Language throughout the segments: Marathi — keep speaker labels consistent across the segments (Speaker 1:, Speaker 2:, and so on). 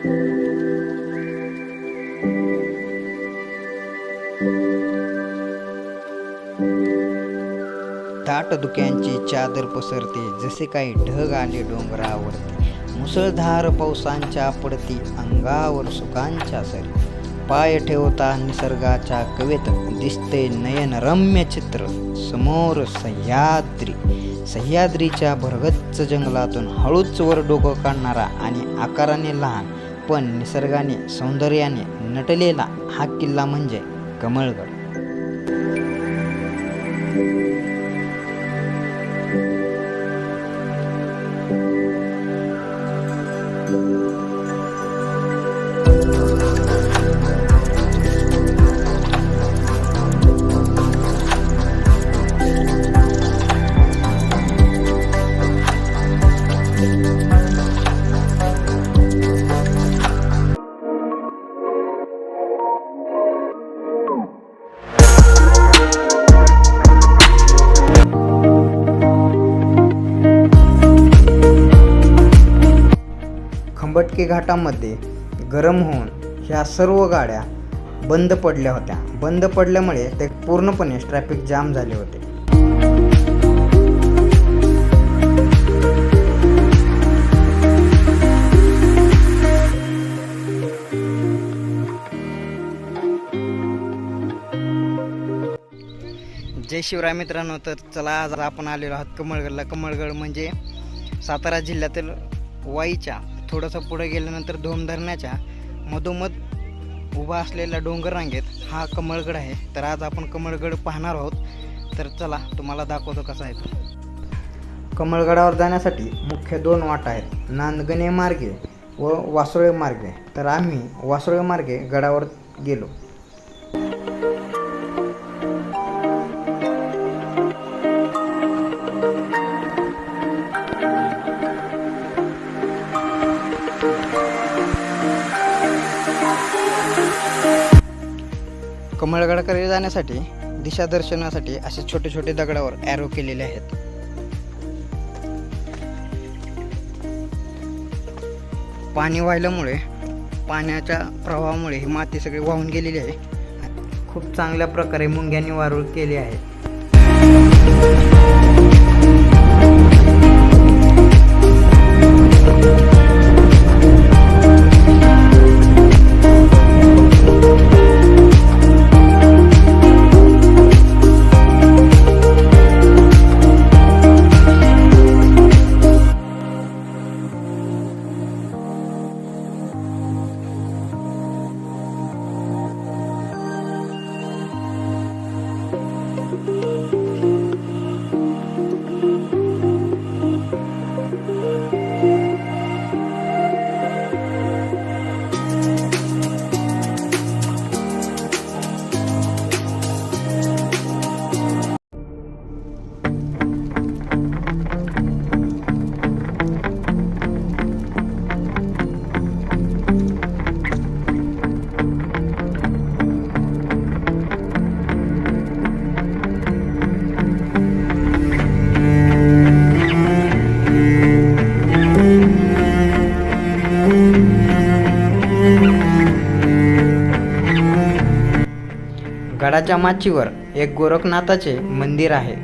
Speaker 1: दाट धुक्यांची चादर पसरते जसे काही ढग आले डोंगरावरती. मुसळधार पावसांच्या पडती अंगावर सुखांच्या सरी. पाय ठेवता निसर्गाच्या कवेत दिसते नयनरम्य चित्र. समोर सह्याद्री. सह्याद्रीच्या भरगच्च जंगलातून हळूच वर डोकं काढणारा आणि आकाराने लहान पण निसर्गाने सौंदर्याने नटलेला हा किल्ला म्हणजे कमळगड खंबटके घाटामध्ये गरम होऊन ह्या सर्व गाड्या बंद पडल्या होत्या. बंद पडल्यामुळे ते पूर्णपणे ट्रॅफिक जाम झाले होते. जय शिवराय मित्रांनो तर चला आज आपण आलेलो आहोत कमळगडला. कमळगड म्हणजे सातारा जिल्ह्यातील वाईच्या थोडंसं पुढे गेल्यानंतर धोम धरणाच्या मधोमध उभा असलेल्या डोंगर रांगेत हा कमळगड आहे. तर आज आपण कमळगड पाहणार आहोत. तर चला तुम्हाला दाखवतो कसा आहे तो. कमळगडावर जाण्यासाठी मुख्य दोन वाटा आहेत. नांदगणे मार्गे व वासोळे मार्गे. तर आम्ही वासोळे मार्गे गडावर गेलो. कमळगडाकडे जाण्यासाठी दिशा दर्शनासाठी असे छोटे छोटे दगडावर ॲरो केलेले आहेत. पाणी वाहिल्यामुळे पाण्याच्या प्रवाहामुळे ही माती सगळी वाहून गेलेली आहे. खूप चांगल्या प्रकारे मुंग्यांनी वारूळ केले आहे. गडाच्या माचीवर एक गोरखनाथाचे मंदिर आहे.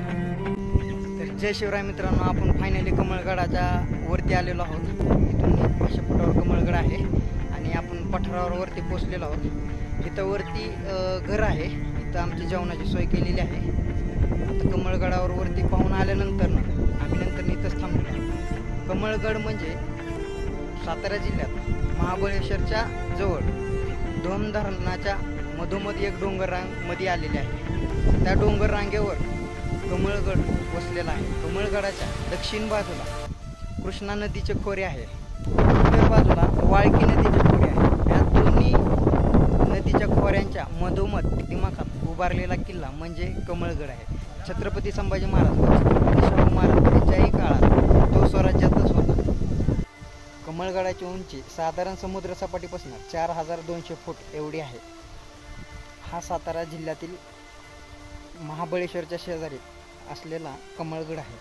Speaker 1: तर जय शिवराय मित्रांनो आपण फायनली कमळगडाच्या वरती आलेलो आहोत. इथून पाचशे फुटावर कमळगड आहे आणि आपण पठारावर वरती पोचलेलो आहोत. इथं वरती घर आहे. इथं आमची जेवणाची सोय केलेली आहे. आता कमळगडावर वरती पाहून आल्यानंतर ना आम्ही नंतर इथंच थांबलो कमळगड म्हणजे सातारा जिल्ह्यात महाबळेश्वरच्या जवळ धोम धरणाच्या मधोमध एक डोंगर रांगमध्ये आलेली आहे. त्या डोंगर रांगेवर कमळगड वसलेला आहे. कमळगडाच्या दक्षिण बाजूला कृष्णा नदीचे खोरे आहे. उत्तर बाजूला वाळकी नदीचे खोरे आहे. या दोन्ही नदीच्या खोऱ्यांच्या मधोमध दिमाखात उभारलेला किल्ला म्हणजे कमळगड आहे. छत्रपती संभाजी महाराज छत्रपती शाहू महाराज यांच्याही काळात तो स्वराज्यातच होता. कमळगडाची उंची साधारण समुद्र सपाटीपासून चार हजार दोनशे फूट एवढी आहे. हा सातारा जिल्ह्यातील महाबळेश्वरच्या शेजारी असलेला कमळगड आहे.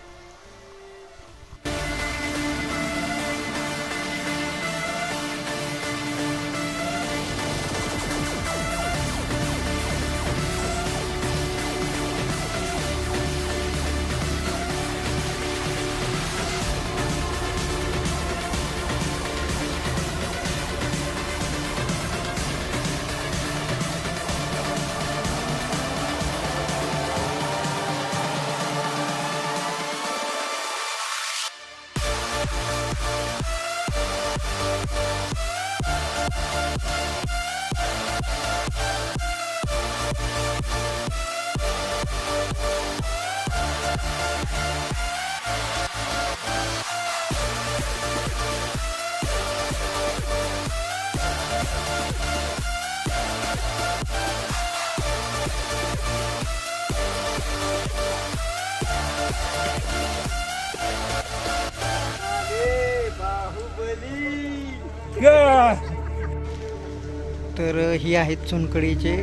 Speaker 1: तर ही आहेत चुनकडीचे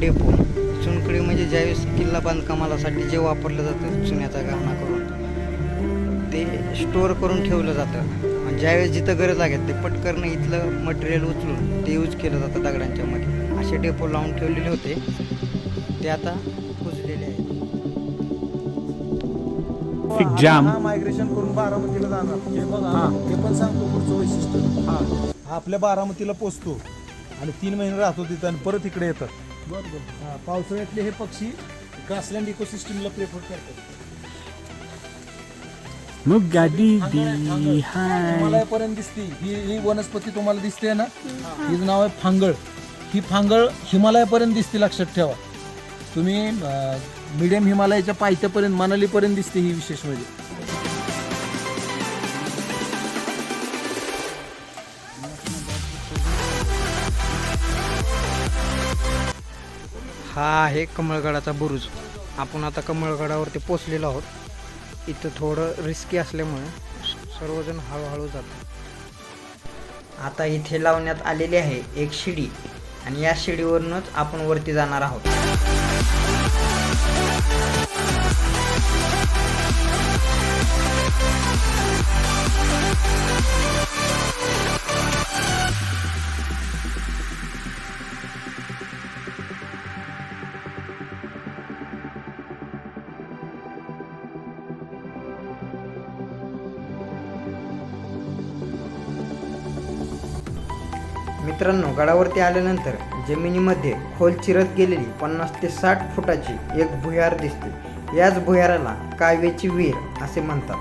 Speaker 1: डेपो. चुनकडी म्हणजे ज्यावेळेस किल्ला बांधकामालासाठी जे वापरलं जातं चुन्याचा गहाणा करून ते स्टोअर करून ठेवलं जातं. ज्यावेळेस जिथं गरज लागेल ते पटकन इथलं मटेरियल उचलून ते यूज केलं जातं दगडांच्या मध्ये असे डेपो लावून ठेवलेले होते. ते आता
Speaker 2: ट्रॅफिक जाम
Speaker 3: मायग्रेशन करून बारामतीला जाणार. हे बघा. हे. पण सांगतो पुढचं वैशिष्ट्य. हा. आपल्या बारामतीला पोचतो. आणि तीन महिने राहतो तिथं आणि परत इकडे येतात. बरोबर हा पावसाळ्यातले हे पक्षी ग्रासलँड इकोसिस्टमला प्रेफर करतात.
Speaker 2: मग गाडी
Speaker 3: दिसते. ही ही वनस्पती तुम्हाला दिसते ना? हिचं नाव आहे फांगळ. ही फांगळ हिमालयापर्यंत दिसते लक्षात ठेवा. तुम्ही मिडियम हिमालयाच्या पायथ्यापर्यंत मनालीपर्यंत दिसते ही विशेष म्हणजे.
Speaker 1: हा आहे कमळगडाचा बुरुज. आपण आता कमळगडावरती पोचलेलो आहोत. इथं थोडं रिस्की असल्यामुळे सर्वजण हळूहळू जातात. आता इथे लावण्यात आलेली आहे एक शिडी आणि या शिडीवरूनच आपण वरती जाणार आहोत. मित्रांनो गडावरती आल्यानंतर जमिनीमध्ये खोल चिरत गेलेली पन्नास ते साठ फुटाची एक भुयार दिसते. याच भुयाराला काव्याची विहीर असे म्हणतात.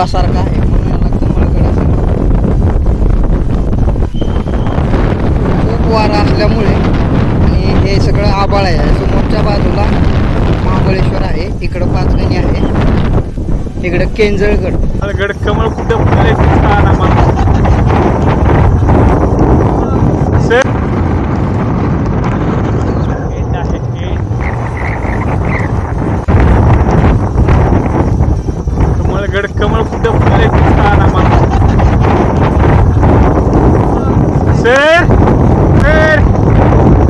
Speaker 1: माझ्या आहे. म्हणून याला कमळगड असं खूप वारा असल्यामुळे आणि हे सगळं आबाळ आहे. समोरच्या बाजूला महाबळेश्वर आहे. इकडं पाचगणी आहे. इकडं केंजळगड.
Speaker 2: गड कमळ कुठं फुटले ते कळाना मला. सर End आहे, end. कमळगड कमळ कुठं फुलले ते कळाना मला. सर सर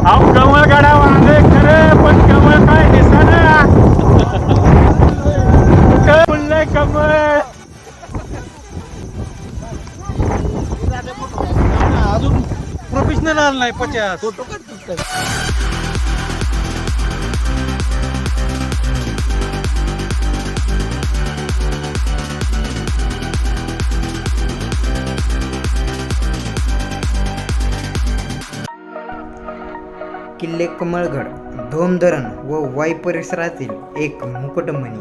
Speaker 2: अहो कमळ गडा वांगे खरं पण कमळ काय दिसना कुठं फुललंय कमळ
Speaker 3: अजून प्रोफेशनल आला नाही पचास. फोटो
Speaker 1: किल्ले कमळगड धोमधरण व वाई परिसरातील एक मुकुटमणी.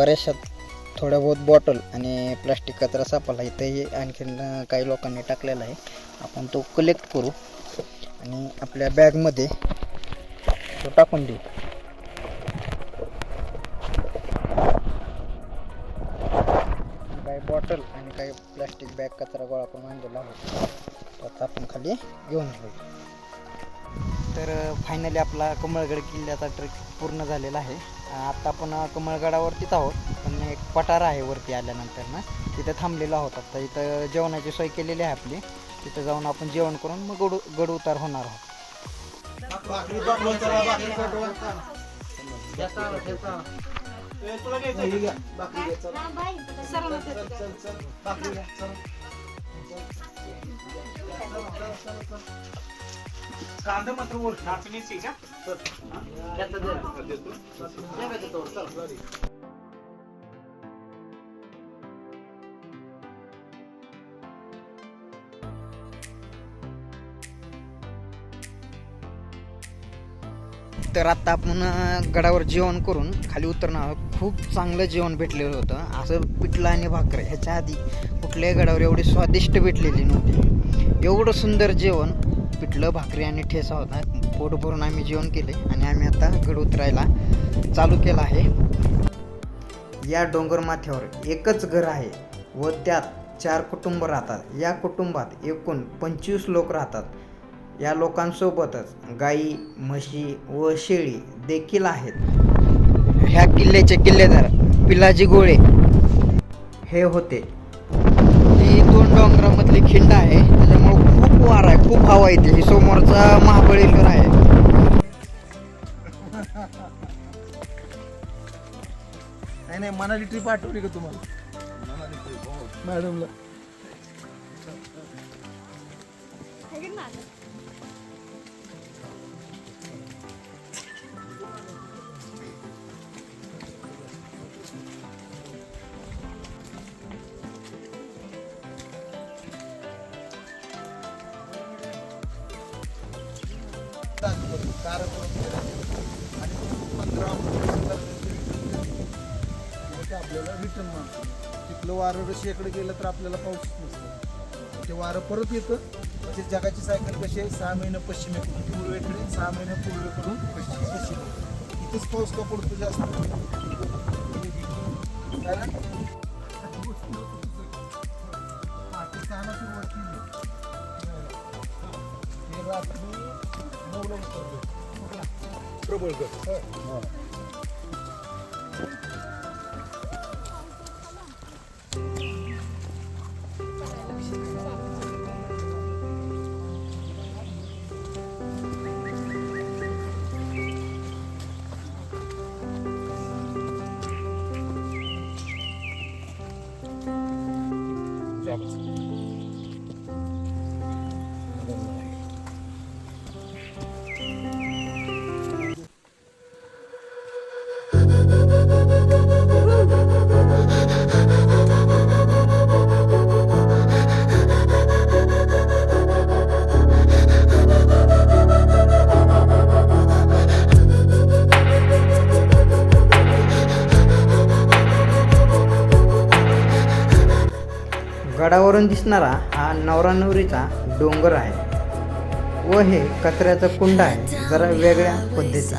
Speaker 1: बऱ्याचशा थोड्या बहुत बॉटल आणि प्लास्टिक कचरा सापडला. इथंही आणखीन काही लोकांनी टाकलेला आहे. आपण तो कलेक्ट करू आणि आपल्या बॅगमध्ये तो टाकून देऊ. काही बॉटल आणि काही प्लॅस्टिक बॅग कचरा गोळा करून आणलेला आहोत त्याचा आपण खाली घेऊन जाऊ तर फायनली आपला कमळगड किल्ल्याचा ट्रेक पूर्ण झालेला आहे. आत्ता आपण कमळगडावरतीच आहोत. पण एक पठार आहे वरती आल्यानंतर ना तिथं थांबलेलो आहोत आता. इथं जेवणाची सोय केलेली आहे आपली. तिथं जाऊन आपण जेवण करून मग गड गड उतार होणार आहोत.
Speaker 2: नाचणीची का?
Speaker 1: तर आता आपण गडावर जेवण करून खाली उतरणार आहोत. खूप चांगलं जेवण भेटलेलं होतं. असं पिठलं आणि भाकर ह्याच्या आधी कुठल्याही गडावर एवढी स्वादिष्ट भेटलेली नव्हती. एवढं सुंदर जेवण पिठलं भाकरी आणि ठेसा होता पोट भरून आम्ही जेवण केले आणि आम्ही आता गड उतरायला चालू केलं आहे. या डोंगर माथ्यावर एकच घर आहे व त्यात चार कुटुंब राहतात. या कुटुंबात एकूण पंचवीस लोक राहतात. या लोकांसोबतच गाई म्हशी व शेळी देखील आहेत. ह्या किल्ल्याचे किल्लेदार पिलाजी गोळे. हे होते. ही दोन डोंगरामधली खिंड आहे. वार आहे खूप हवा येते ही समोरचा महाबळेश्वर आहे.
Speaker 3: नाही नाही मनाली ट्रिप आठवली का तुम्हाला? मॅडमला. आपल्याला रिटर्न मारतो तिथलं वारं रशियाकडे गेलं तर आपल्याला पाऊस नसतो. ते वारं परत येतं. म्हणजे जगाची सायकल कशी आहे? सहा महिने पश्चिमेकडून पूर्वेकडे सहा महिने पूर्वेकडून पश्चिम पश्चिम इथंच पाऊस का पडतो जास्त? कारण पाकिस्तानात सुरुवात हे रात्री 들어볼 거. 어.
Speaker 1: गडावरून दिसणारा हा नवरा नवरीचा डोंगर आहे व हे कचऱ्याचं कुंड आहे जरा वेगळ्या पद्धतीचा.